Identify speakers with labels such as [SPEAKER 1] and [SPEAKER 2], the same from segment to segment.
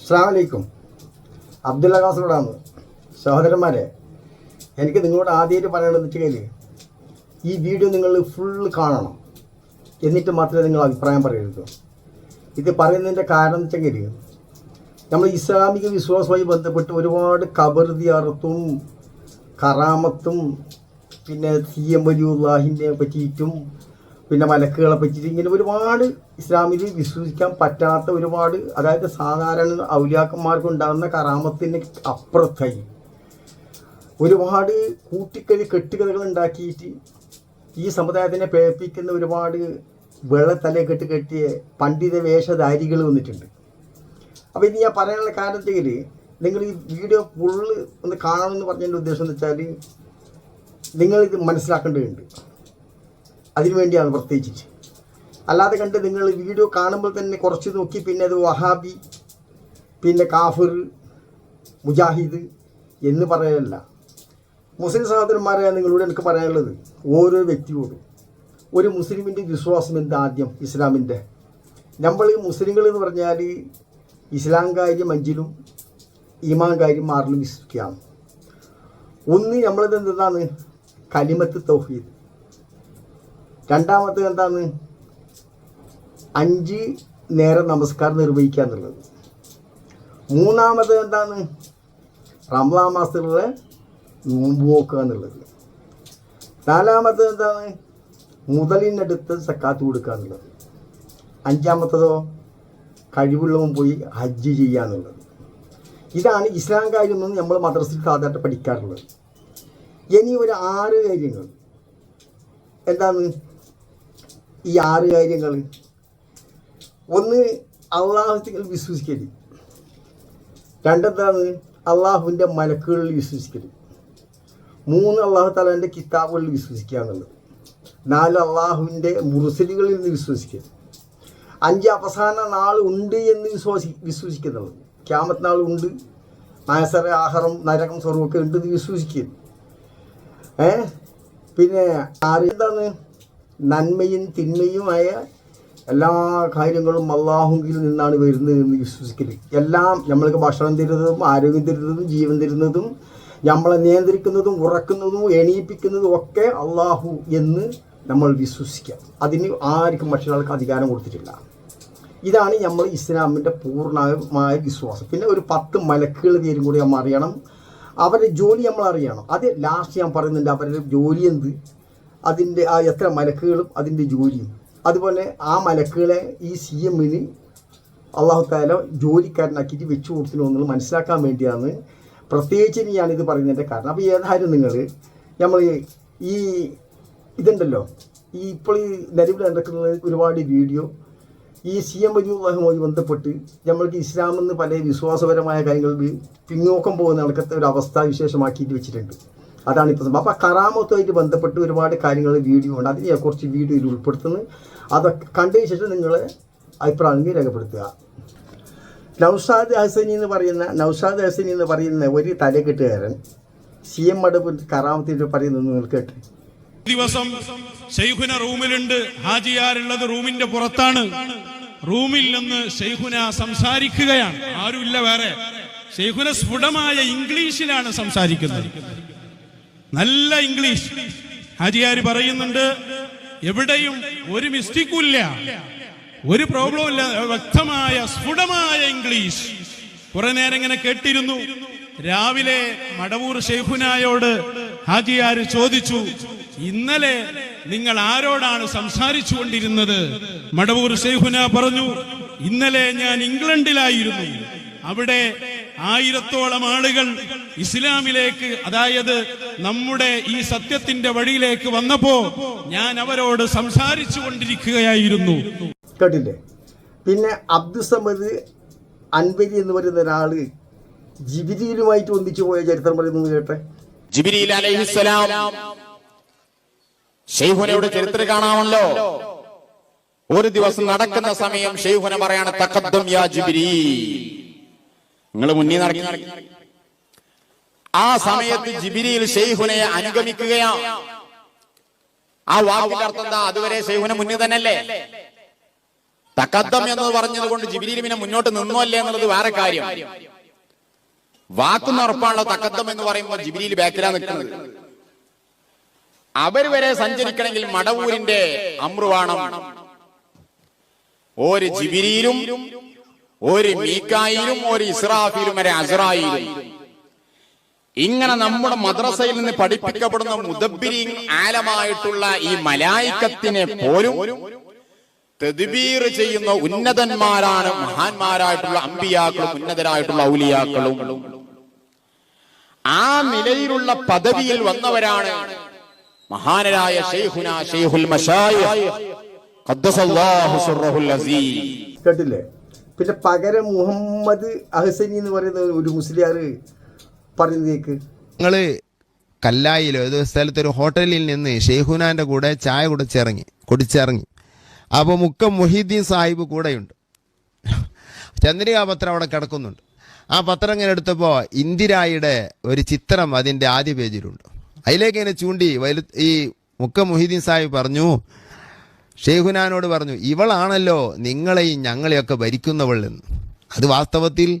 [SPEAKER 1] അസ്സാമലൈക്കും അബ്ദുള്ള കാസർഗോഡാണ്. സഹോദരന്മാരെ എനിക്ക് നിങ്ങളോട് ആദ്യമായിട്ട് പറയേണ്ടത് വെച്ചാൽ ഈ വീഡിയോ നിങ്ങൾ ഫുള്ള് കാണണം. എന്നിട്ട് മാത്രമേ നിങ്ങൾ അഭിപ്രായം പറയരുത് ഇത് പറയുന്നതിന്റെ കാരണം എന്ന് വെച്ചെങ്കിൽ നമ്മൾ ഇസ്ലാമിക വിശ്വാസവുമായി ബന്ധപ്പെട്ട് ഒരുപാട് കബർതി അറുത്തും കറാമത്തും പിന്നെ സി എം വലിയുല്ലാഹിനെ പറ്റിയിട്ടും പിന്നെ മലക്കുകളെ പറ്റിയിട്ട് ഇങ്ങനെ ഒരുപാട് ഇസ്ലാമിൽ വിശ്വസിക്കാൻ പറ്റാത്ത ഒരുപാട് അതായത് സാധാരണ ഔലിയാക്കന്മാർക്ക് ഉണ്ടാകുന്ന കറാമത്തിന് അപ്പുറത്തായി. ഒരുപാട് കൂട്ടിക്കഴി കെട്ടുകഥകൾ ഉണ്ടാക്കിയിട്ട് ഈ സമുദായത്തിനെ പേപ്പിക്കുന്ന ഒരുപാട് വെള്ളത്തലയെ കെട്ട് കെട്ടിയ പണ്ഡിത വേഷധാരികൾ വന്നിട്ടുണ്ട്. അപ്പോൾ ഇത് ഞാൻ പറയാനുള്ള കാരണത്തിൽ നിങ്ങൾ ഈ വീഡിയോ ഫുള്ള് ഒന്ന് കാണണമെന്ന് പറഞ്ഞതിന്റെ ഉദ്ദേശം എന്ന് വെച്ചാൽ നിങ്ങളിത് മനസ്സിലാക്കേണ്ടതുണ്ട്. അതിനു വേണ്ടിയാണ് പ്രത്യേകിച്ച്. അല്ലാതെ കണ്ട് നിങ്ങൾ വീഡിയോ കാണുമ്പോൾ തന്നെ കുറച്ച് നോക്കി പിന്നെ അത് വഹാബി പിന്നെ കാഫിർ മുജാഹിദ് എന്ന് പറയാനല്ല. മുസ്ലിം സഹോദരന്മാരെ നിങ്ങളോട് എനിക്ക് പറയാനുള്ളത് ഓരോ വ്യക്തിയോടും ഒരു മുസ്ലിമിന്റെ വിശ്വാസം എന്താ ആദ്യം? ഇസ്ലാമിന്റെ. നമ്മൾ മുസ്ലിങ്ങൾ എന്ന് പറഞ്ഞാൽ ഇസ്ലാം കാര്യം അഞ്ചിലും ഈമാൻ കാര്യം ആറിലും വിശ്വസിക്കുകയാണ്. ഒന്ന് നമ്മളത് എന്താണ് കലിമത്ത് തൗഹീദ്. രണ്ടാമത്തെ എന്താണ്? അഞ്ച് നേരം നമസ്കാരം നിർവഹിക്കുക എന്നുള്ളത്. മൂന്നാമത് എന്താണ്? റംലാ മാസത്തിലുള്ള നോമ്പ് നോക്കുക എന്നുള്ളത്. നാലാമത്തത് എന്താണ്? മുതലിനടുത്ത് സക്കാത്ത് കൊടുക്കുക എന്നുള്ളത്. അഞ്ചാമത്തതോ? കഴിവുള്ളവൻ പോയി ഹജ്ജ് ചെയ്യുക എന്നുള്ളത്. ഇതാണ് ഇസ്ലാം കാര്യമൊന്നും നമ്മൾ മദ്രസയിൽ സാധാരണ പഠിക്കാറുള്ളത്. ഇനി ഒരു ആറ് കാര്യങ്ങൾ. എന്താണ്? ഈ ആറ് കാര്യങ്ങൾ ഒന്ന് അള്ളാഹുത്തിൽ വിശ്വസിക്കരുത് രണ്ടെന്താണ് അള്ളാഹുവിന്റെ മലക്കുകളിൽ വിശ്വസിക്കരുത് മൂന്ന് അള്ളാഹു താലാന്റെ കിതാബുകളിൽ വിശ്വസിക്കുക എന്നുള്ളത്. നാല് അള്ളാഹുവിന്റെ മുറുസലികളിൽ നിന്ന് വിശ്വസിക്കരുത് അഞ്ച് അവസാന നാൾ ഉണ്ട് എന്ന് വിശ്വസി വിശ്വസിക്കുന്നുള്ളത് ക്യാമത്ത് നാൾ ഉണ്ട് നായസറ ആഹാരം നരകം സ്വർഗമൊക്കെ ഉണ്ടെന്ന് വിശ്വസിക്കരുത് ഏ പിന്നെ ആറ് എന്താണ്? നന്മയും തിന്മയുമായ എല്ലാ കാര്യങ്ങളും അള്ളാഹുങ്കിൽ നിന്നാണ് വരുന്നത് എന്ന് വിശ്വസിക്കൽ. എല്ലാം നമ്മൾക്ക് ഭക്ഷണം തരുന്നതും ആരോഗ്യം തരുന്നതും ജീവൻ തരുന്നതും നമ്മളെ നിയന്ത്രിക്കുന്നതും ഉറക്കുന്നതും എണീപ്പിക്കുന്നതും ഒക്കെ അള്ളാഹു എന്ന് നമ്മൾ വിശ്വസിക്കുക. അതിന് ആർക്കും മറ്റൊരാൾക്ക് അധികാരം കൊടുത്തിട്ടില്ല. ഇതാണ് നമ്മൾ ഇസ്ലാമിന്റെ പൂർണമായ വിശ്വാസം. പിന്നെ ഒരു പത്ത് മലക്കുകൾ പേരും കൂടി നമ്മൾ അറിയണം. അവരുടെ ജോലി നമ്മൾ അറിയണം. അത് ലാസ്റ്റ് ഞാൻ പറയുന്നുണ്ട്. അവരുടെ ജോലി എന്ത്? അതിന്റെ ആ എത്ര മലക്കുകളും അതിന്റെ ജോലിയും. അതുപോലെ ആ മലക്കുകളെ ഈ സി എമ്മിന് അള്ളാഹു താല ജോലിക്കാരനാക്കിയിട്ട് വെച്ചു കൊടുത്തിനോ എന്നുള്ളത് മനസ്സിലാക്കാൻ വേണ്ടിയാണ് പ്രത്യേകിച്ച് ഞാനിത് പറയുന്നതിന്റെ കാരണം. അപ്പോൾ ഏതായാലും നിങ്ങൾ? നമ്മൾ ഈ ഇതുണ്ടല്ലോ. ഈ ഇപ്പോൾ ഈ നിലവിൽ നടക്കുന്ന ഒരുപാട് വീഡിയോ. ഈ സി എം വലിയുമായി ബന്ധപ്പെട്ട് നമ്മൾക്ക് ഇസ്ലാമെന്ന് പല വിശ്വാസപരമായ കാര്യങ്ങളിൽ പിന്നോക്കം പോകുന്ന നടക്കത്തെ ഒരു അവസ്ഥ വിശേഷമാക്കിയിട്ട് വെച്ചിട്ടുണ്ട്. അതാണ് ഇപ്പോൾ അപ്പോൾ കറാമത്തുമായിട്ട് ബന്ധപ്പെട്ട് ഒരുപാട് കാര്യങ്ങൾ വീഡിയോ ഉണ്ട്. അതിനെ കുറച്ച് വീഡിയോയിൽ ഉൾപ്പെടുത്തുന്നു. അതൊക്കെ കണ്ടതിന് ശേഷം നിങ്ങൾ അഭിപ്രായങ്ങൾ രേഖപ്പെടുത്തുക. നൗഷാദ് ഹസനി എന്ന് പറയുന്ന നൗഷാദ് ഹസനി എന്ന് പറയുന്ന ഒരു തലകെട്ടുകാരൻ സി എം അടുപ്പ് കറാമത്തിൽ പറയുന്നത് നിങ്ങൾ കേട്ട്.
[SPEAKER 2] ദിവസം ഷെയ്ഖുന റൂമിലുണ്ട്. ഹാജിയാരുള്ളത് റൂമിന്റെ പുറത്താണ്. റൂമിൽ നിന്ന് ഷെയ്ഖുന സംസാരിക്കുകയാണ്. ആരുമില്ല വേറെ. ഷെയ്ഖുന സ്ഫുടമായ ഇംഗ്ലീഷിലാണ് സംസാരിക്കുന്നത്. നല്ല ഇംഗ്ലീഷ്. ഹാജിയാര് പറയുന്നുണ്ട് എവിടെയും ഒരു മിസ്റ്റേക്കും ഇല്ല ഒരു പ്രോബ്ലവും ഇല്ല വ്യക്തമായ സ്ഫുടമായ ഇംഗ്ലീഷ്. കുറെ നേരം ഇങ്ങനെ കേട്ടിരുന്നു. രാവിലെ മടവൂർ ഷെയ്ഫുനായോട് ഹാജിയാര് ചോദിച്ചു ഇന്നലെ നിങ്ങൾ ആരോടാണ് സംസാരിച്ചു കൊണ്ടിരുന്നത് മടവൂർ ഷെയ്ഫുന പറഞ്ഞു ഇന്നലെ ഞാൻ ഇംഗ്ലണ്ടിലായിരുന്നു. അവിടെ ആയിരത്തോളം ആളുകൾ ഇസ്ലാമിലേക്ക് അതായത് നമ്മുടെ ഈ സത്യത്തിന്റെ വഴിയിലേക്ക് വന്നപ്പോ ഞാൻ അവരോട് സംസാരിച്ചു കൊണ്ടിരിക്കുകയായിരുന്നു.
[SPEAKER 1] കേട്ടില്ലേ? പിന്നെ അബ്ദുസമദ് അൻവരി എന്ന് പറയുന്ന ഒരാൾ ജിബിരിയിലുമായിട്ട് ഒന്നിച്ചു പോയ ചരിത്രം പറയുന്നത് കേട്ടെ?
[SPEAKER 3] ജിബിരിയിൽ അലൈഹിസ്സലാം ഷെയ്ഖുനയുടെ ചരിത്രം കാണാമല്ലോ. ഒരു ദിവസം നടക്കുന്ന സമയം ഷെയ്ഹുന പറയാണ് തക്കദ്ദം യാ ജിബിരി നിങ്ങൾ മുന്നിൽ നടക്കി. ആ സമയത്ത് ജിബിരിയിൽ ഷെയ്ഹുനെ അനുഗമിക്കുകയാ. ആ വാക്കിന്റെ അർത്ഥം എന്താ? അതുവരെ ഷെയ്ഹുനെ മുന്നിൽ തന്നെയല്ലേ? തക്കത്തം എന്ന് പറഞ്ഞത് കൊണ്ട് ജിബിരിയിൽ പിന്നെ മുന്നോട്ട് നിന്നു അല്ലേ എന്നുള്ളത് വേറെ കാര്യം. വാക്കുന്ന ഉറപ്പാണല്ലോ തക്കത്തം എന്ന് പറയുമ്പോൾ ജിബിരിയിൽ ബാക്കിലാ നിൽക്കുന്നത്. അവർ വരെ സഞ്ചരിക്കണമെങ്കിൽ മടവൂരിന്റെ അമ്രുവാണം. ഒരു ജിബിരിയിലും ഒരു മീക്കായിലും ഒരു ഇസ്രാഫിലും ഒരു അസറായിലും ഇങ്ങനെ നമ്മുടെ മദ്രസയിൽ നിന്ന് പഠിപ്പിക്കപ്പെടുന്ന മുദബിരി ആലമായിട്ടുള്ള ഈ മലായിക്കത്തിനെ പോലും തെതിബീർ ചെയ്യുന്ന ഉന്നതന്മാരാണ് മഹാന്മാരായിട്ടുള്ള അമ്പിയാക്കളും ഉന്നതരായിട്ടുള്ള ഔലിയാക്കളും. ആ നിലയിലുള്ള പദവിയിൽ വന്നവരാണ് മഹാനരായ ഷെയ്ഖുന ഷെയ്ഖുൽ മശായിഖ്. ഖദ്ദസല്ലാഹു അസീസ്.
[SPEAKER 1] കേട്ടില്ലേ? പിന്നെ പകരം മുഹമ്മദ് അഹസനി എന്ന് പറയുന്ന ഒരു മുസ്ലിയാർ പറയുന്നതേക്ക്
[SPEAKER 4] നിങ്ങൾ കല്ലായിലോ ഏതോ സ്ഥലത്ത് ഒരു ഹോട്ടലിൽ നിന്ന് ഷെയ്ഹുനാന്റെ കൂടെ ചായ കുടിച്ചിറങ്ങി കുടിച്ചിറങ്ങി. അപ്പോൾ മുക്കം മൊഹീദ്ദീൻ സാഹിബ് കൂടെയുണ്ട്. ചന്ദ്രിക പത്രം അവിടെ കിടക്കുന്നുണ്ട്. ആ പത്രം ഇങ്ങനെ എടുത്തപ്പോൾ ഇന്ദിരായുടെ ഒരു ചിത്രം അതിന്റെ ആദ്യ പേജിലുണ്ട്. അതിലേക്ക് ഇങ്ങനെ ചൂണ്ടി വലു ഈ മുക്കം മൊഹീദ്ദീൻ സാഹിബ് പറഞ്ഞു ഷെയ്ഖുനാനോട് പറഞ്ഞു ഇവളാണല്ലോ നിങ്ങളെയും ഞങ്ങളെയൊക്കെ ഭരിക്കുന്നവൾ എന്ന്. അത് വാസ്തവത്തിൽ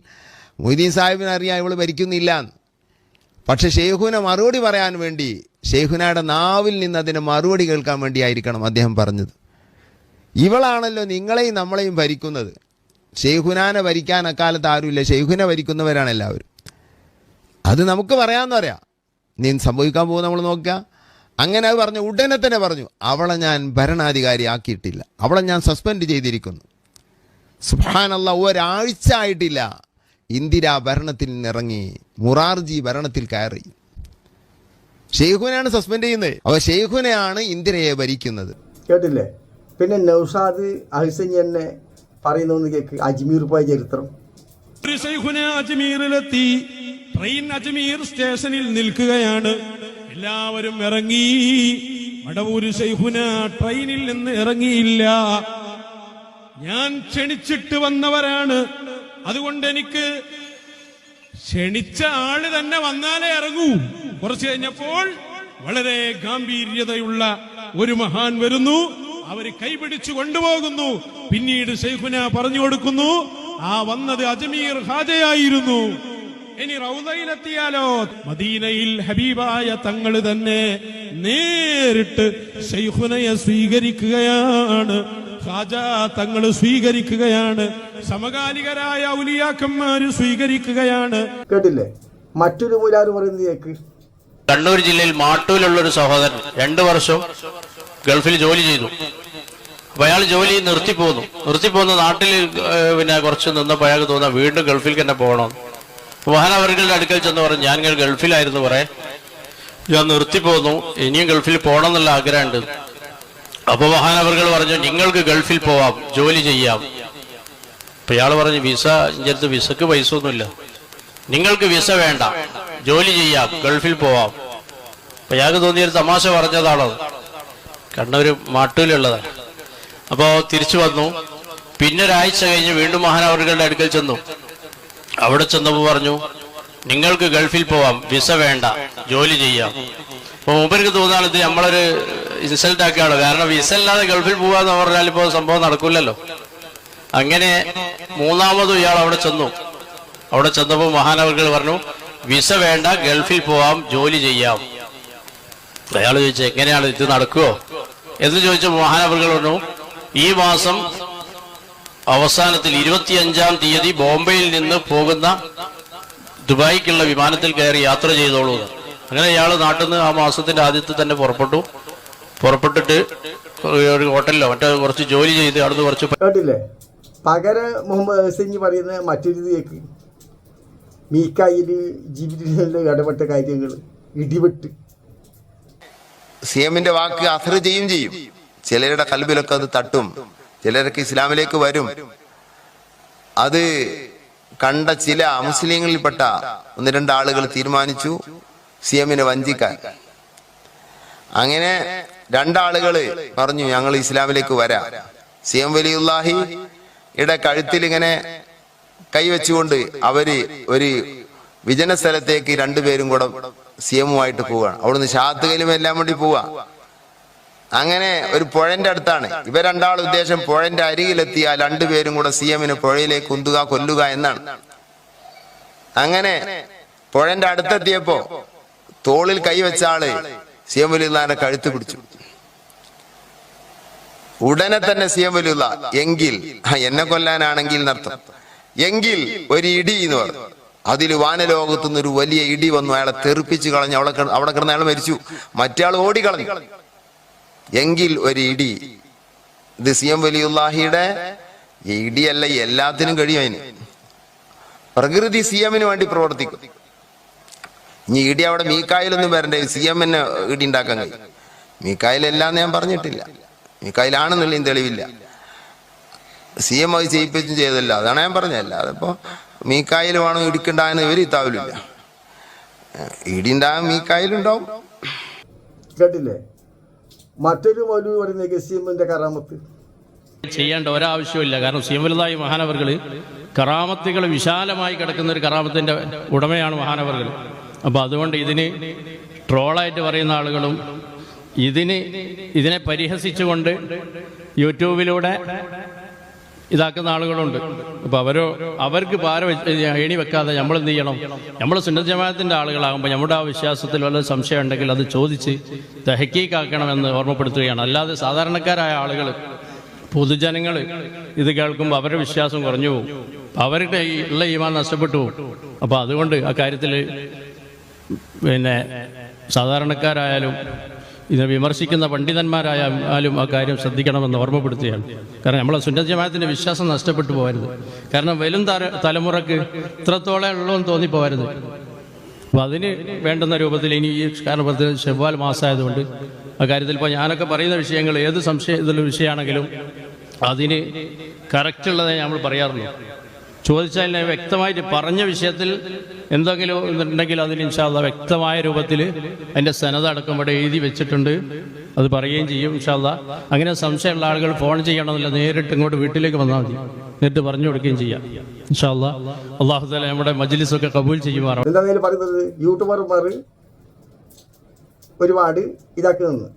[SPEAKER 4] മൊയ്തീൻ സാഹിബിന് അറിയാം ഇവൾ ഭരിക്കുന്നില്ല പക്ഷെ ഷെയ്ഖുന മറുപടി പറയാൻ വേണ്ടി ഷെയ്ഖുനയുടെ നാവിൽ നിന്ന് അതിന് മറുപടി കേൾക്കാൻ വേണ്ടിയായിരിക്കണം അദ്ദേഹം പറഞ്ഞത്. ഇവളാണല്ലോ നിങ്ങളെയും നമ്മളെയും ഭരിക്കുന്നത്. ഷെയ്ഖുനാനെ ഭരിക്കാൻ അക്കാലത്ത് ആരുമില്ല ഷെയ്ഖുനെ ഭരിക്കുന്നവരാണ് എല്ലാവരും. അത് നമുക്ക് പറയാമെന്ന് പറയാം നീ സംഭവിക്കാൻ പോകും നമ്മൾ നോക്കുക. അങ്ങനെ അത് പറഞ്ഞു ഉടനെ തന്നെ പറഞ്ഞു അവളെ ഞാൻ ഭരണാധികാരി ആക്കിയിട്ടില്ല അവളെ ഞാൻ സസ്പെൻഡ് ചെയ്തിരിക്കുന്നു. സുഹാനല്ല ഒരാഴ്ച ആയിട്ടില്ല. ഇന്ദിര ഭരണത്തിൽ നിന്നിറങ്ങി മുറാർജി ഭരണത്തിൽ കയറി. ഷെയ്ഖുനെയാണ് സസ്പെൻഡ് ചെയ്യുന്നത്. അവ ഷെയ്ഖുനെയാണ് ഇന്ദിരയെ ഭരിക്കുന്നത്.
[SPEAKER 1] കേട്ടില്ലേ? പിന്നെ നൗഷാദ് അഹിസൻ തന്നെ പറയുന്നൊന്ന് കേക്ക് അജ്മീർ പോയ ചരിത്രം.
[SPEAKER 2] ഒരു ശൈഖുന അജ്മീറിലെത്തി ട്രെയിൻ അജ്മീർ സ്റ്റേഷനിൽ നിൽക്കുകയാണ്. എല്ലാവരും ഇറങ്ങി. മടവൂര് ശൈഹുന ട്രെയിനിൽ നിന്ന് ഇറങ്ങിയില്ല. ഞാൻ ക്ഷണിച്ചിട്ട് വന്നവരാണ്. അതുകൊണ്ട് എനിക്ക് ക്ഷണിച്ച ആൾ തന്നെ വന്നാലേ ഇറങ്ങൂ. കുറച്ചു കഴിഞ്ഞപ്പോൾ വളരെ ഗാംഭീര്യതയുള്ള ഒരു മഹാൻ വരുന്നു. അവർ കൈപിടിച്ചു കൊണ്ടുപോകുന്നു. പിന്നീട് ശൈഖുന പറഞ്ഞു കൊടുക്കുന്നു. ആ വന്നത് അജ്മീർ ഹാജയായിരുന്നു ഇനി റൗദയിലെത്തിയാലോ? മദീനയിൽ ഹബീബായ തങ്ങൾ തന്നെ നേരിട്ട് ഷെയ്ഹുനയെ സ്വീകരിക്കുകയാണ്. ഖാജ തങ്ങൾ സ്വീകരിക്കുകയാണ്. സമകാലികരായ ഔലിയാക്കന്മാര് സ്വീകരിക്കുകയാണ്.
[SPEAKER 1] കേട്ടില്ലേ? മറ്റൊരു മൂലാർ പറയുന്നത് കേക്ക്.
[SPEAKER 5] കണ്ണൂർ ജില്ലയിൽ മാട്ടൂലുള്ള ഒരു സഹോദരൻ രണ്ടു വർഷം ഗൾഫിൽ ജോലി ചെയ്തു. അപ്പൊ അയാൾ ജോലി നിർത്തി നിർത്തിപ്പോന്ന് നാട്ടിൽ പിന്നെ കുറച്ച് നിന്നപ്പോൾ അയാൾക്ക് തോന്നാ വീണ്ടും ഗൾഫിൽ തന്നെ പോകണം. മഹാനവറുകളുടെ അടുക്കൽ ചെന്ന് പറഞ്ഞു ഞാൻ ഗൾഫിലായിരുന്നു കുറെ. ഞാൻ നിർത്തിപ്പോന്നു. ഇനിയും ഗൾഫിൽ പോകണം എന്നുള്ള ആഗ്രഹമുണ്ട്. അപ്പൊ മഹാനവറുകൾ പറഞ്ഞു നിങ്ങൾക്ക് ഗൾഫിൽ പോവാം ജോലി ചെയ്യാം. അപ്പൊ ഇയാൾ പറഞ്ഞു വിസ അടുത്ത് വിസക്ക് പൈസ ഒന്നുമില്ല. നിങ്ങൾക്ക് വിസ വേണ്ട ജോലി ചെയ്യാം ഗൾഫിൽ പോവാം. അപ്പൊ ഇയാൾക്ക് തോന്നിയൊരു തമാശ പറഞ്ഞതാണോ കണ്ണൊരു മാട്ടൂലുള്ളതാണ് അപ്പോ തിരിച്ചു വന്നു. പിന്നെ ഒരാഴ്ച കഴിഞ്ഞ് വീണ്ടും മഹാനവറുകളുടെ അടുക്കൽ ചെന്നു. അവിടെ ചെന്നപ്പോൾ പറഞ്ഞു നിങ്ങൾക്ക് ഗൾഫിൽ പോവാം വിസ വേണ്ട ജോലി ചെയ്യാം. അപ്പൊ മൂപ്പർക്ക് തോന്നാണ് ഇത് നമ്മളൊരു ഇൻസൾട്ട് ആക്കുകയാണ്. കാരണം വിസ ഇല്ലാതെ ഗൾഫിൽ പോവാന്ന് പറഞ്ഞാൽ ഇപ്പോൾ സംഭവം നടക്കില്ലല്ലോ അങ്ങനെ മൂന്നാമതും ഇയാൾ അവിടെ ചെന്നു. അവിടെ ചെന്നപ്പോൾ മഹാനവർകൾ പറഞ്ഞു വിസ വേണ്ട ഗൾഫിൽ പോവാം ജോലി ചെയ്യാം. അയാൾ ചോദിച്ചു എങ്ങനെയാണ് ഇത് നടക്കുവോ? എന്ന് ചോദിച്ച മഹാനവർകൾ പറഞ്ഞു ഈ മാസം അവസാനത്തിൽ ഇരുപത്തിയഞ്ചാം തീയതി ബോംബെയിൽ നിന്ന് പോകുന്ന ദുബായിക്കുള്ള വിമാനത്തിൽ കയറി യാത്ര ചെയ്തോളൂ. അങ്ങനെ ഇയാൾ നാട്ടിൽ നിന്ന് ആ മാസത്തിന്റെ ആദ്യത്തിൽ തന്നെ പുറപ്പെട്ടു. പുറപ്പെട്ടിട്ട് ഒരു ഹോട്ടലിലോ മറ്റേ കുറച്ച് ജോലി ചെയ്ത് അവിടുന്ന് കുറച്ച്
[SPEAKER 1] കേട്ടില്ലേ? പകര മുഹമ്മദ് സിംഗ് പറയുന്ന മറ്റൊരു കേക്ക് മീക്കായിൽ ജീവിതത്തിലെ ഇടപെട്ട കാര്യങ്ങൾ ഇടിപെട്ട്
[SPEAKER 6] സി എമ്മിന്റെ വാക്ക് അസർ ചെയ്യും ചെയ്യും. ചിലരുടെ കൽബിലൊക്കെ അത് തട്ടും. ചിലരൊക്കെ ഇസ്ലാമിലേക്ക് വരും. അത് കണ്ട ചില മുസ്ലിങ്ങളിൽപ്പെട്ട ഒന്ന് രണ്ട് ആളുകൾ തീരുമാനിച്ചു സി എമ്മിനെ വഞ്ചിക്കാൻ. അങ്ങനെ രണ്ടാളുകൾ പറഞ്ഞു ഞങ്ങൾ ഇസ്ലാമിലേക്ക് വരാം. സി എം വലിയുല്ലാഹി യുടെ കഴുത്തിൽ ഇങ്ങനെ കൈവച്ചുകൊണ്ട് അവർ ഒരു വിജന സ്ഥലത്തേക്ക് രണ്ടുപേരും കൂടെ സി എമ്മുമായിട്ട് പോവുകയാണ്. അവിടുന്ന് ഷാത്ത് കലിമ എല്ലാം വേണ്ടി പോവാ അങ്ങനെ ഒരു പുഴന്റെ അടുത്താണ്. ഇവ രണ്ടാൾ ഉദ്ദേശം പുഴന്റെ അരികിലെത്തിയാൽ രണ്ടുപേരും കൂടെ സി എമ്മിന് പുഴയിലേക്ക് ഉന്തുക കൊല്ലുക എന്നാണ്. അങ്ങനെ പുഴന്റെ അടുത്തെത്തിയപ്പോ തോളിൽ കൈവച്ച ആൾ സി എം വലിയുള്ളാന്റെ കഴുത്ത് പിടിച്ചു. ഉടനെ തന്നെ സി എം വലിയുള്ള എങ്കിൽ എന്നെ കൊല്ലാനാണെങ്കിൽ എന്നർത്ഥം. എങ്കിൽ ഒരു ഇടി എന്ന് പറഞ്ഞു. അതിൽ വാനലോകത്തുനിന്ന് ഒരു വലിയ ഇടി വന്നു. അയാളെ തെറിപ്പിച്ച് കളഞ്ഞു കിട- അവിടെ കിടന്ന് അയാൾ മരിച്ചു. മറ്റയാൾ ഓടിക്കളഞ്ഞു. എങ്കിൽ ഒരു ഇടി. ഇത് സി എം വലിയുല്ലാഹിയുടെ ഇടിയല്ല എല്ലാത്തിനും കഴിയും അതിന്. പ്രകൃതി സി എമ്മിന് വേണ്ടി പ്രവർത്തിക്കും. ഇനി ഇടി അവിടെ മീക്കായിലൊന്നും വരണ്ടേ? സി എമ്മിന് ഇടി ഉണ്ടാക്കാൻ കഴിയും. മീക്കായിലെല്ലാന്ന് ഞാൻ പറഞ്ഞിട്ടില്ല. മീക്കായിലാണെന്നുള്ളതും തെളിവില്ല. സി എം അത് ചെയ്യിപ്പിച്ചും ചെയ്തല്ല അതാണ് ഞാൻ പറഞ്ഞല്ല അതിപ്പോ മീക്കായിൽ വേണോ ഇടിക്കണ്ടായെന്ന് ഇവർ ഇത്താവില്ല ഇടി ഉണ്ടാകും മീക്കായിലുണ്ടാവും.
[SPEAKER 1] കേട്ടില്ലേ? മറ്റൊരു മൗലവി പറയുന്നത് ഗസീമിന്റെ കറാമത്ത്
[SPEAKER 5] ചെയ്യേണ്ട ഒരാവശ്യമില്ല കാരണം സീമലതായി മഹാനവർകൾ കറാമത്തുകൾ വിശാലമായി കിടക്കുന്ന ഒരു കറാമത്തിന്റെ ഉടമയാണ് മഹാനവർകൾ അപ്പോൾ അതുകൊണ്ട് ഇതിന് ട്രോളായിട്ട് പറയുന്ന ആളുകളും ഇതിന് ഇതിനെ പരിഹസിച്ചുകൊണ്ട് യൂട്യൂബിലൂടെ ഇതാക്കുന്ന ആളുകളുണ്ട്. അപ്പോൾ അവരോ അവർക്ക് പാര എണി വെക്കാതെ നമ്മൾ എന്ത് ചെയ്യണം? നമ്മൾ ജമാഅത്തിന്റെ ആളുകളാകുമ്പോൾ നമ്മുടെ ആ വിശ്വാസത്തിൽ വല്ല സംശയം ഉണ്ടെങ്കിൽ അത് ചോദിച്ച് തെഹക്കീക്കാക്കണമെന്ന് ഓർമ്മപ്പെടുത്തുകയാണ്. അല്ലാതെ സാധാരണക്കാരായ ആളുകൾ പൊതുജനങ്ങൾ ഇത് കേൾക്കുമ്പോൾ അവരുടെ വിശ്വാസം കുറഞ്ഞു പോകും. അവരുടെ ഉള്ള ഈമാൻ നഷ്ടപ്പെട്ടു പോകും. അപ്പോൾ അതുകൊണ്ട് ആ കാര്യത്തിൽ പിന്നെ സാധാരണക്കാരായാലും ഇതിനെ വിമർശിക്കുന്ന പണ്ഡിതന്മാരായാലും ആ കാര്യം ശ്രദ്ധിക്കണമെന്ന് ഓർമ്മപ്പെടുത്തുകയാണ്. കാരണം നമ്മളെ സുന്നജമാനത്തിന്റെ വിശ്വാസം നഷ്ടപ്പെട്ടു പോകരുത്. കാരണം വരും തല തലമുറയ്ക്ക് ഇത്രത്തോളം ഉള്ളതെന്ന് തോന്നിപ്പോകരുത്. അപ്പോൾ അതിന് വേണ്ടുന്ന രൂപത്തിൽ ഇനി ഈ കാരണം ചെവ്വാൽ മാസമായതുകൊണ്ട് ആ കാര്യത്തിൽ ഇപ്പോൾ ഞാനൊക്കെ പറയുന്ന വിഷയങ്ങൾ ഏത് സംശയത്തിലുള്ള വിഷയമാണെങ്കിലും അതിന് കറക്റ്റുള്ളതേ നമ്മൾ പറയാറുള്ളൂ. ചോദിച്ചാൽ വ്യക്തമായിട്ട് പറഞ്ഞ വിഷയത്തിൽ എന്തെങ്കിലും ഉണ്ടെങ്കിൽ അതിന് ഇൻഷാല്ല വ്യക്തമായ രൂപത്തിൽ അതിന്റെ സനത അടക്കം ഇവിടെ എഴുതി വെച്ചിട്ടുണ്ട്. അത് പറയുകയും ചെയ്യും ഇൻഷാല്ല അങ്ങനെ സംശയമുള്ള ആളുകൾ ഫോൺ ചെയ്യണമെന്നില്ല നേരിട്ട് ഇങ്ങോട്ട് വീട്ടിലേക്ക് വന്നാൽ മതി. നേരിട്ട് പറഞ്ഞു കൊടുക്കുകയും ചെയ്യാം. ഇൻഷാല്ല അള്ളാഹു താല നമ്മുടെ മജ്ലിസൊക്കെ കബൂൽ ചെയ്യുമാറാം
[SPEAKER 1] എന്താണെങ്കിലും പറയുന്നത്? യൂട്യൂബർമാർ ഒരുപാട് ഇതാക്കി നിന്ന്.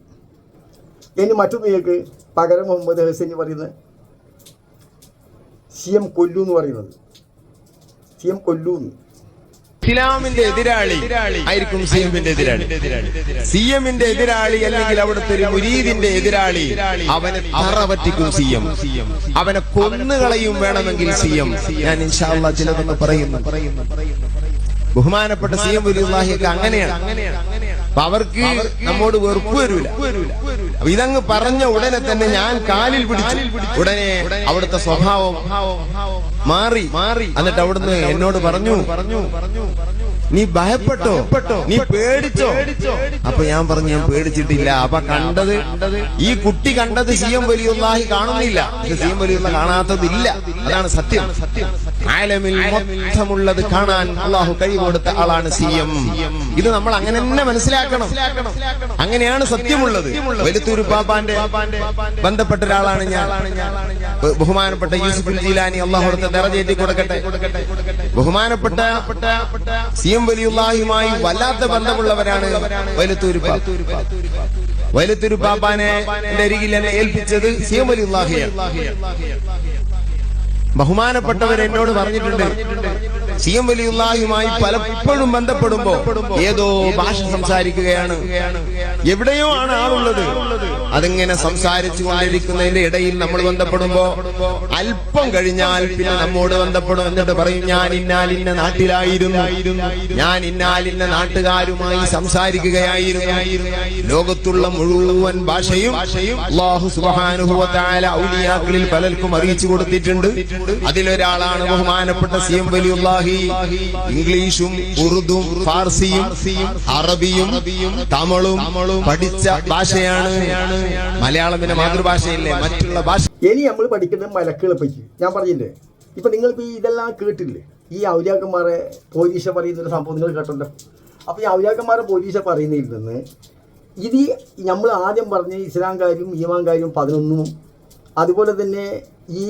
[SPEAKER 1] ഇനി മറ്റൊന്ന് നിങ്ങൾക്ക് പകരം മുഹമ്മദ് ഹസനി പറയുന്നത് സി എം കൊല്ലു എന്ന് പറയുന്നത്. സി എം കൊല്ലൂന്ന്.
[SPEAKER 6] ഇസ്ലാമിന്റെ എതിരാളി ആയിരിക്കും സി എമ്മിന്റെ എതിരാളി. സി എമ്മിന്റെ എതിരാളി അല്ലെങ്കിൽ അവിടുത്തെ ഒരു മുരീദിന്റെ എതിരാളി അവനെ തറ പറ്റിക്കും സി എം അവനെ കൊന്നുകളയും വേണമെങ്കിൽ സി എം ഞാൻ ഇൻഷാല്ല ചിലതൊന്ന് പറയുന്നു. ബഹുമാനപ്പെട്ട സി എം വലിയുള്ളാഹിയൊക്കെ അങ്ങനെയാണ്. അപ്പൊ അവർക്ക് നമ്മോട് വെറുപ്പ് വരൂല. അപ്പൊ ഇതങ്ങ് പറഞ്ഞ ഉടനെ തന്നെ ഞാൻ കാലിൽ പിടിച്ചു. ഉടനെ അവിടുത്തെ സ്വഭാവം മാറി മാറി. എന്നിട്ട് അവിടുന്ന് എന്നോട് പറഞ്ഞു പറഞ്ഞു പറഞ്ഞു നീ ഭയപ്പെട്ടോ? നീ പേടിച്ചോ? അപ്പൊ ഞാൻ പറഞ്ഞു ഞാൻ പേടിച്ചിട്ടില്ല. അപ്പൊ കണ്ടത് ഈ കുട്ടി കണ്ടത് സി എം വലിയുള്ളാഹി കാണുന്നില്ല. സി എം വലിയുള്ള കാണാത്തതില്ല. അതാണ് സത്യം. ആലമിൽ മൊത്തമുള്ളത് കാണാൻ അള്ളാഹു കഴിവുകൊടുത്ത ആളാണ് സി എം. ഇത് നമ്മൾ അങ്ങനെ തന്നെ മനസ്സിലാക്കണം. അങ്ങനെയാണ് സത്യമുള്ളത്. വലുത്തൂര് പാപ്പാന്റെ ബന്ധപ്പെട്ട ഒരാളാണ് ഞാൻ. ബഹുമാനപ്പെട്ട യൂസുഫ് ജീലാനി അള്ളാഹുടത്തെ നിറചേറ്റി കൊടുക്കട്ടെ. ബഹുമാനപ്പെട്ട സി എം വലിയുള്ളാഹിയുമായി വല്ലാത്ത ബന്ധമുള്ളവരാണ് വലുത്തൂര് വലുത്തൂര് പാപ്പാനെ എന്റെ അരികിൽ എന്നെ ഏൽപ്പിച്ചത് സി എം വലിയുള്ളാഹിയാണ്. ബഹുമാനപ്പെട്ടവർ എന്നോട് പറഞ്ഞിട്ടുണ്ട്. സി എം വലിയുള്ളായുമായി പലപ്പോഴും ബന്ധപ്പെടുമ്പോ ഏതോ ഭാഷ സംസാരിക്കുകയാണ്. എവിടെയോ ആണ് ആളുള്ളത്. അതിങ്ങനെ സംസാരിച്ചു കൊണ്ടിരിക്കുന്നതിന്റെ ഇടയിൽ നമ്മൾ ബന്ധപ്പെടുമ്പോ അല്പം കഴിഞ്ഞാൽ പിന്നെ നമ്മോട് ബന്ധപ്പെടും എന്നിട്ട് പറയും ഞാൻ ഇന്നാലിന്ന നാട്ടിലായിരുന്നു. ഞാൻ ഇന്നാലിന്ന നാട്ടുകാരുമായി സംസാരിക്കുകയായിരുന്നു. ലോകത്തുള്ള മുഴുവൻ ഭാഷയും അള്ളാഹു തആല ഔലിയാക്കളിൽ പലർക്കും അറിയിച്ചു കൊടുത്തിട്ടുണ്ട്. അതിലൊരാളാണ് ബഹുമാനപ്പെട്ട സി എം വലിയുള്ളാഹി. ഇംഗ്ലീഷും ഉറുദും ഫാർസിയും അറബിയും തമിഴും പഠിച്ച ഭാഷയാണ് മലയാളം പിന്നെ മാതൃഭാഷയില്ലേ? മറ്റുള്ള ഭാഷ
[SPEAKER 1] ഇനി നമ്മൾ പഠിക്കുന്ന മലക്കുകളെ പറ്റി ഞാൻ പറഞ്ഞില്ലേ? ഇപ്പൊ നിങ്ങൾ ഇപ്പൊ ഇതെല്ലാം കേട്ടില്ലേ? ഈ ഔലിയാക്കന്മാരെ പോലീസ പറയുന്ന ഒരു സംഭവം നിങ്ങൾ കേട്ടിട്ടുണ്ടോ? അപ്പൊ ഈ ഔലിയാക്കന്മാരെ പോലീസ പറയുന്നതിൽ നിന്ന് ഇത് നമ്മൾ ആദ്യം പറഞ്ഞ ഇസ്ലാംകാരും ഈമാങ്കാരും പതിനൊന്നും അതുപോലെ തന്നെ ഈ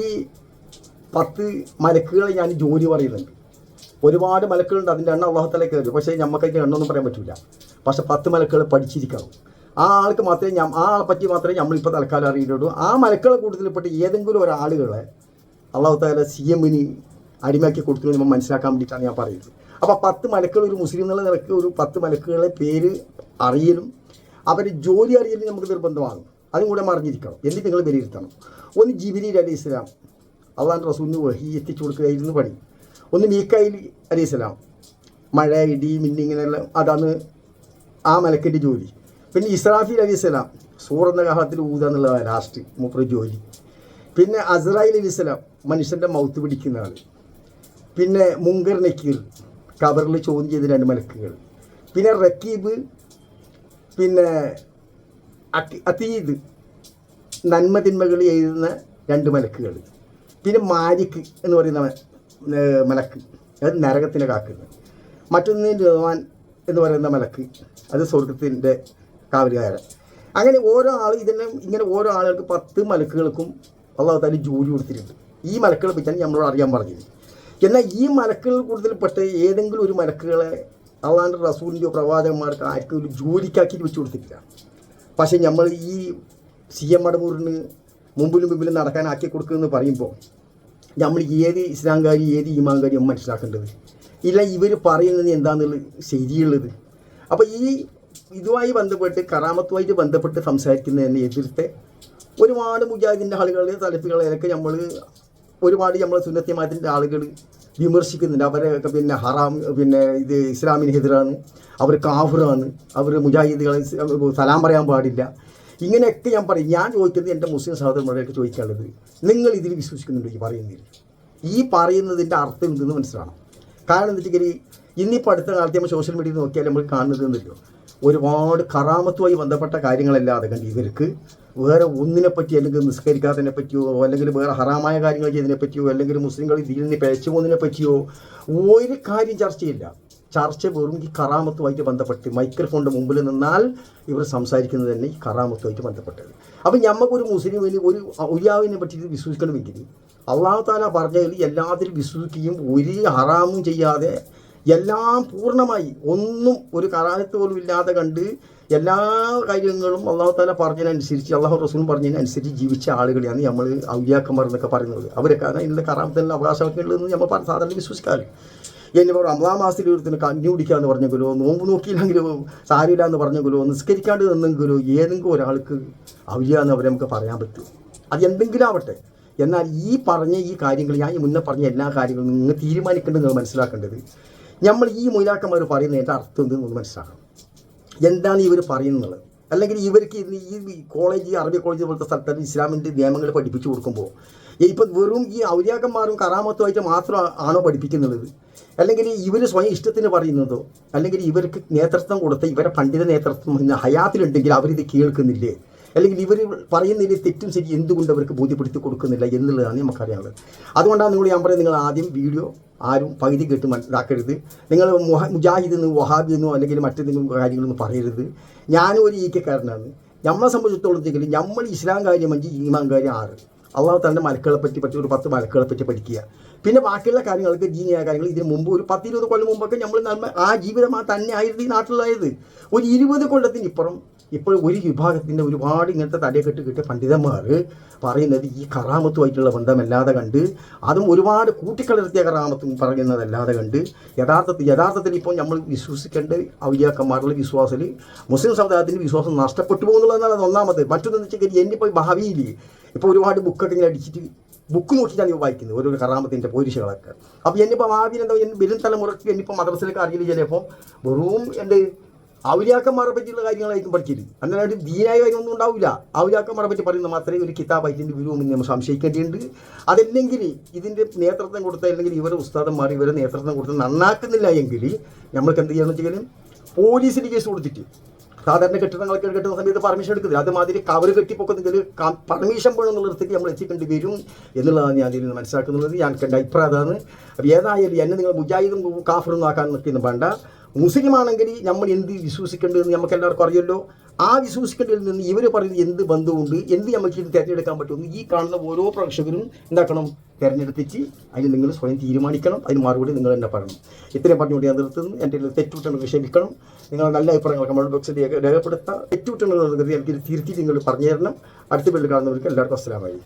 [SPEAKER 1] പത്ത് മലക്കുകളെ ഞാൻ ജോലി പറയുന്നുണ്ട്. ഒരുപാട് മലക്കുകളുണ്ട് അതിന്റെ എണ്ണം അള്ളാഹത്തിലേക്ക് കയറി പക്ഷേ നമുക്കതിന്റെ എണ്ണമൊന്നും പറയാൻ പറ്റില്ല പക്ഷേ പത്ത് മലക്കുകൾ പഠിച്ചിരിക്കണം. ആ ആൾക്ക് മാത്രമേ ആ ആളെ പറ്റി മാത്രമേ നമ്മളിപ്പോൾ തൽക്കാലം അറിയുള്ളൂ. ആ മലക്കളെ കൂട്ടത്തിൽപ്പെട്ട ഏതെങ്കിലും ഒരാളുകളെ അള്ളാഹു സി എമ്മിന് അടിമയാക്കി കൊടുക്കുന്നത് നമ്മൾ മനസ്സിലാക്കാൻ വേണ്ടിയിട്ടാണ് ഞാൻ പറയുന്നത്. അപ്പോൾ പത്ത് മലക്കുകൾ ഒരു മുസ്ലിം എന്നുള്ള നിലയ്ക്ക് ഒരു പത്ത് മലക്കുകളെ പേര് അറിയലും അവരെ ജോലി അറിയലും നമുക്ക് നിർബന്ധമാണ് അതും കൂടെ മറിഞ്ഞിരിക്കണം. എന്നിട്ട് നിങ്ങൾ വിലയിരുത്തണം? ഒന്ന് ജിബിരി അലി ഇസ്ലാം അള്ളാഹാൻ റസൂലിന് വഹി എത്തിച്ചു കൊടുക്കുകയായിരുന്നു പണി. ഒന്ന് മീക്കായി അലൈഹിസ്സലാം മഴ ഇടി മിന്നിങ്ങനെയുള്ള അതാണ് ആ മലക്കിന്റെ ജോലി. പിന്നെ ഇസ്രാഫിൽ അലി ഇസ്ലാം സൂറന്ന കാലത്തിൽ ഊത എന്നുള്ളതാണ് ലാസ്റ്റ് മൂപ്പർ ജോലി. പിന്നെ അസ്രായിൽ അലി ഇസ്ലാം മനുഷ്യന്റെ മൗത്ത് പിടിക്കുന്ന ആൾ പിന്നെ മുങ്കർ നക്കീർ കബറിൽ ചോദ്യം ചെയ്ത രണ്ട് മലക്കുകൾ. പിന്നെ റക്കീബ് പിന്നെ അതീദ് നന്മ തിന്മകൾ എഴുതുന്ന രണ്ട് മലക്കുകൾ. പിന്നെ മാലിക് എന്ന് പറയുന്ന മലക്ക്. അത് നരകത്തിനെ കാക്കുന്നത് മറ്റൊന്ന് രഹ്മാൻ എന്ന് പറയുന്ന മലക്ക് അത് സ്വർഗത്തിന്റെ കാവലുകാരൻ അങ്ങനെ ഓരോ ആൾ ഇതിനെ ഇങ്ങനെ ഓരോ ആളുകൾക്ക് പത്ത് മലക്കുകൾക്കും അള്ളാഹു താലി ജോലി കൊടുത്തിട്ടുണ്ട്. ഈ മലക്കുകളെ പറ്റിയാണ് നമ്മളോട് അറിയാൻ പറഞ്ഞത്. എന്നാൽ ഈ മലക്കുകൾ കൂടുതൽപ്പെട്ട ഏതെങ്കിലും ഒരു മലക്കുകളെ അള്ളാന്റെ റസൂലിന്റെയോ പ്രവാചകന്മാർക്ക് ആർക്കും ഒരു ജോലിക്കാക്കിയിട്ട് വെച്ച് കൊടുത്തിട്ടില്ല. പക്ഷേ നമ്മൾ ഈ സി എം അടമൂറിന് മുമ്പിലും മുമ്പിലും നടക്കാനാക്കി കൊടുക്കുമെന്ന് പറയുമ്പോൾ നമ്മൾ ഏത് ഇസ്ലാംകാരി ഏത് ഈമാൻകാരിയും മനസ്സിലാക്കേണ്ടത്? ഇല്ല ഇവർ പറയുന്നത് എന്താണെന്നുള്ളത് ശരിയുള്ളത്. അപ്പോൾ ഈ ഇതുമായി ബന്ധപ്പെട്ട് കറാമത്തുമായിട്ട് ബന്ധപ്പെട്ട് സംസാരിക്കുന്നതിനെ എതിർത്ത് ഒരുപാട് മുജാഹിദിന്റെ ആളുകൾ തലപ്പുകളെയൊക്കെ നമ്മൾ ഒരുപാട് നമ്മളെ സുന്നത്യമാത്തിന്റെ ആളുകൾ വിമർശിക്കുന്നുണ്ട്. അവരൊക്കെ പിന്നെ ഹറാം പിന്നെ ഇത് ഇസ്ലാമിനെതിരാണ്. അവർ കാഫിറാണ്. അവർ മുജാഹിദുകളെ സലാം പറയാൻ പാടില്ല. ഇങ്ങനെയൊക്കെ ഞാൻ പറയും. ഞാൻ ചോദിക്കുന്നത് എന്റെ മുസ്ലിം സഹോദരന്മാരെയൊക്കെ ചോദിക്കാനുള്ളത്. നിങ്ങൾ ഇതിൽ വിശ്വസിക്കുന്നുണ്ടോ ഈ പറയുന്നതിൽ? ഈ പറയുന്നതിന്റെ അർത്ഥം എന്തെന്ന് മനസ്സിലാക്കണം കാരണം എന്താ ഇന്നിപ്പോൾ അടുത്ത കാലത്ത് നമ്മൾ സോഷ്യൽ മീഡിയയിൽ നോക്കിയാൽ നമ്മൾ കാണുന്നത് എന്നല്ലോ ഒരുപാട് കറാമത്തുമായി ബന്ധപ്പെട്ട കാര്യങ്ങളല്ലാതെ കണ്ട് ഇവർക്ക് വേറെ ഒന്നിനെ പറ്റി അല്ലെങ്കിൽ നിസ്കരിക്കാത്തതിനെ പറ്റിയോ അല്ലെങ്കിൽ വേറെ ഹറാമായ കാര്യങ്ങൾ ചെയ്തതിനെ പറ്റിയോ അല്ലെങ്കിൽ മുസ്ലിങ്ങൾ ഇതിൽ നിന്ന് പിഴച്ചു പോകുന്നതിനെ പറ്റിയോ ഒരു കാര്യം ചർച്ചയില്ല. ചർച്ച വെറും ഈ കറാമത്തുമായിട്ട് ബന്ധപ്പെട്ട് മൈക്രോഫോണിന്റെ മുമ്പിൽ നിന്നാൽ ഇവർ സംസാരിക്കുന്നത് തന്നെ ഈ കറാമത്തുമായിട്ട് ബന്ധപ്പെട്ടത്. അപ്പം ഞമ്മക്കൊരു മുസ്ലിമിന് ഒരു ഉയ്യാവിനെ പറ്റിയിട്ട് വിശ്വസിക്കണമെങ്കിൽ അള്ളാഹു താല പറഞ്ഞതിൽ എല്ലാത്തിലും വിശ്വസിക്കുകയും ഒരു ഹറാമും ചെയ്യാതെ എല്ലാം പൂർണമായി ഒന്നും ഒരു കറാഹത്ത് പോലും ഇല്ലാതെ കണ്ട് എല്ലാ കാര്യങ്ങളും അള്ളാഹു താല പറഞ്ഞതിനനുസരിച്ച് അള്ളാഹു റസൂലും പറഞ്ഞതിനനുസരിച്ച് ജീവിച്ച ആളുകളെയാണ് നമ്മൾ ഔലിയാക്കന്മാർ എന്നൊക്കെ പറയുന്നത്. അവരൊക്കെ അതിന്റെ കറാമത്തിനുള്ള അവകാശമൊക്കെ ഉള്ളതെന്ന് നമ്മൾ സാധാരണ വിശ്വസിക്കാറ്. എന്നെ പറഞ്ഞു അമ്ലാ മാസത്തിൽ ഒരുത്തിന് കഞ്ഞി പറഞ്ഞ പറഞ്ഞെങ്കിലോ നോമ്പ് നോക്കിയില്ലെങ്കിലോ സാരിയില്ല എന്ന് പറഞ്ഞെങ്കിലോ നിസ്കരിക്കാണ്ട് നിന്നെങ്കിലോ ഏതെങ്കിലും ഒരാൾക്ക് ഔലിയാന്ന് അവരെ നമുക്ക് പറയാൻ പറ്റും. അത് എന്തെങ്കിലും ആവട്ടെ. എന്നാൽ ഈ പറഞ്ഞ ഈ കാര്യങ്ങൾ ഞാൻ ഈ മുന്നേ പറഞ്ഞ എല്ലാ കാര്യങ്ങളും നിങ്ങൾ തീരുമാനിക്കേണ്ടത് നിങ്ങൾ മനസ്സിലാക്കേണ്ടത്. നമ്മൾ ഈ മൊയിലാക്കന്മാർ പറയുന്നതിന്റെ അർത്ഥം എന്തെന്ന് മനസ്സിലാക്കണം. എന്താണ് ഇവർ പറയുന്നത്? അല്ലെങ്കിൽ ഇവർക്ക് ഈ കോളേജ് അറബി കോളേജ് പോലത്തെ സ്ഥലത്ത് ഇസ്ലാമിന്റെ നിയമങ്ങൾ പഠിപ്പിച്ചു കൊടുക്കുമ്പോൾ ഇപ്പം വെറും ഈ ഔലിയാക്കന്മാരും കറാമത്തുമായിട്ട് മാത്രം ആണോ പഠിപ്പിക്കുന്നത്? അല്ലെങ്കിൽ ഇവർ സ്വയം ഇഷ്ടത്തിന് പറയുന്നതോ? അല്ലെങ്കിൽ ഇവർക്ക് നേതൃത്വം കൊടുത്ത ഇവരെ പണ്ഡിത നേതൃത്വം ഹയാത്തിലുണ്ടെങ്കിൽ അവരിത് കേൾക്കുന്നില്ലേ? അല്ലെങ്കിൽ ഇവർ പറയുന്നതിൽ തെറ്റും ശരി എന്തുകൊണ്ട് അവർക്ക് ബോധ്യപ്പെടുത്തി കൊടുക്കുന്നില്ല എന്നുള്ളതാണ് നമുക്കറിയാനുള്ളത്. അതുകൊണ്ടാണ് നിങ്ങൾ ഞാൻ പറയുന്നത് നിങ്ങൾ ആദ്യം വീഡിയോ ആരും പകുതി കേട്ട് മനസ്സിലാക്കരുത്. നിങ്ങൾ മുജാഹിദ് എന്ന് വഹാബി എന്നോ അല്ലെങ്കിൽ മറ്റെന്തെങ്കിലും കാര്യങ്ങളൊന്നും പറയരുത്. ഞാനും ഒരു ഈക്കക്കാരനാണ് നമ്മളെ സംബന്ധിച്ചിടത്തോളം നമ്മൾ ഇസ്ലാം കാര്യം അഞ്ച് ഈമാൻ കാര്യം ആറ്. അള്ളാഹു തന്റെ മലക്കുകളെ പറ്റി പറ്റി ഒരു പത്ത് മലക്കുകളെ പറ്റി പഠിക്കുക. പിന്നെ ബാക്കിയുള്ള കാര്യങ്ങൾക്ക് ജീനിയായ കാര്യങ്ങൾ. ഇതിന് മുമ്പ് ഒരു പത്ത് ഇരുപത് കൊല്ലം മുമ്പൊക്കെ നമ്മൾ നന്മ ആ ജീവിതം ആ തന്നെ ആയിരുന്നു ഈ നാട്ടിലായത് ഒരു ഇരുപത് കൊല്ലത്തിന് ഇപ്പുറം ഇപ്പോൾ ഒരു വിഭാഗത്തിന്റെ ഒരുപാട് ഇങ്ങനത്തെ തലയെക്കെട്ട് കിട്ടിയ പണ്ഡിതന്മാർ പറയുന്നത് ഈ കറാമത്തുമായിട്ടുള്ള ബന്ധമല്ലാതെ കണ്ട് അതും ഒരുപാട് കൂട്ടിക്കലർത്തിയ കറാമത്തും പറയുന്നതല്ലാതെ കണ്ട് യഥാർത്ഥത്തിൽ യഥാർത്ഥത്തിൽ ഇപ്പോൾ നമ്മൾ വിശ്വസിക്കേണ്ട ഔലിയാക്കന്മാരുടെ വിശ്വാസത്തിൽ മുസ്ലിം സമുദായത്തിന്റെ വിശ്വാസം നഷ്ടപ്പെട്ടു പോകുന്നുള്ളതാണ് ഒന്നാമത്. മറ്റൊന്നെന്ന് വെച്ചാൽ എന്നിപ്പോൾ ഭാവിയിൽ ഇപ്പോൾ ഒരുപാട് ബുക്കൊക്കെ ഇങ്ങനെ അടിച്ചിട്ട് ബുക്ക് നോക്കിയിട്ടാണ് ഇവ വായിക്കുന്നത് ഓരോ കറാമത്തിന്റെ പോരിശകളൊക്കെ അപ്പോൾ എന്നിപ്പോൾ ഭാവിയിൽ എന്താ വരും തലമുറയ്ക്ക് എന്നിപ്പോൾ മദ്രസയിലേക്ക് അറിയില്ല ചിലപ്പോൾ വെറും എന്റെ ഔലിയാക്കന്മാരെ പറ്റിയുള്ള കാര്യങ്ങളായിരിക്കും പഠിച്ചിരിക്കും അന്നേരം ദീനായ കാര്യമൊന്നും ഉണ്ടാവില്ല. ഔലിയാക്കന്മാരെ പറ്റി പറയുന്ന മാത്രമേ ഒരു കിതാബ് കിതാബായിട്ടിന്റെ വിരുവെന്ന് നമ്മൾ സംശയിക്കേണ്ടിയുണ്ട്. അതല്ലെങ്കിൽ ഇതിന്റെ നേതൃത്വം കൊടുത്ത അല്ലെങ്കിൽ ഇവരെ ഉസ്താദന്മാർ ഇവരെ നേതൃത്വം കൊടുത്ത് നന്നാക്കുന്നില്ല എങ്കിൽ നമ്മൾക്ക് എന്ത് ചെയ്യണം വെച്ചാൽ പോലീസിന് കേസ് കൊടുത്തിട്ട് സാധാരണ കെട്ടിടങ്ങളൊക്കെ കെട്ടുന്ന സമയത്ത് പെർമിഷൻ എടുക്കുന്നത് അതുമാതിരി കവർ കെട്ടിപ്പൊക്കുന്നെങ്കിൽ പെർമിഷൻ വേണമെന്നുള്ളിടത്തേക്ക് നമ്മൾ എത്തിക്കേണ്ടി വരും എന്നുള്ളതാണ് ഞാൻ ഇതിൽ മനസ്സിലാക്കുന്നത്. ഞാൻ കണ്ട അഭിപ്രായം അതാണ് അപ്പോൾ ഏതായാലും എന്നെ നിങ്ങൾ മുജാഹിദും കാഫറും ആക്കാൻ നിൽക്കുന്നു വേണ്ട മുസ്ലിം ആണെങ്കിൽ നമ്മൾ എന്ത് വിശ്വസിക്കേണ്ടതെന്ന് നമുക്ക് എല്ലാവർക്കും അറിയല്ലോ ആ വിശ്വസിക്കേണ്ടതിൽ നിന്ന് ഇവർ പറയുന്നത് എന്ത് ബന്ധമുണ്ട് എന്ത് നമുക്ക് ഇത് തിരഞ്ഞെടുക്കാൻ പറ്റുമെന്ന് ഈ കാണുന്ന ഓരോ പ്രേക്ഷകരും എന്താക്കണം? തിരഞ്ഞെടുത്തിച്ച് അതിന് നിങ്ങൾ സ്വയം തീരുമാനിക്കണം. അതിന് മറുപടി നിങ്ങൾ തന്നെ പറയണം. ഇത്രയും പറഞ്ഞുകൊണ്ട് ഞാൻ നിർത്തുന്നു. എന്റെ തെറ്റുറ്റങ്ങൾ ക്ഷമിക്കണം നിങ്ങൾ നല്ല അഭിപ്രായങ്ങൾ കമന്റ് ബോക്സിൽ രേഖ രേഖപ്പെടുത്താം തെറ്റുകുറ്റങ്ങൾ എനിക്ക് തിരുത്തി നിങ്ങൾ പറഞ്ഞു തരണം അടുത്ത വീട്ടിൽ കാണുന്നവർക്ക് എല്ലാവർക്കും അസ്സലാമായി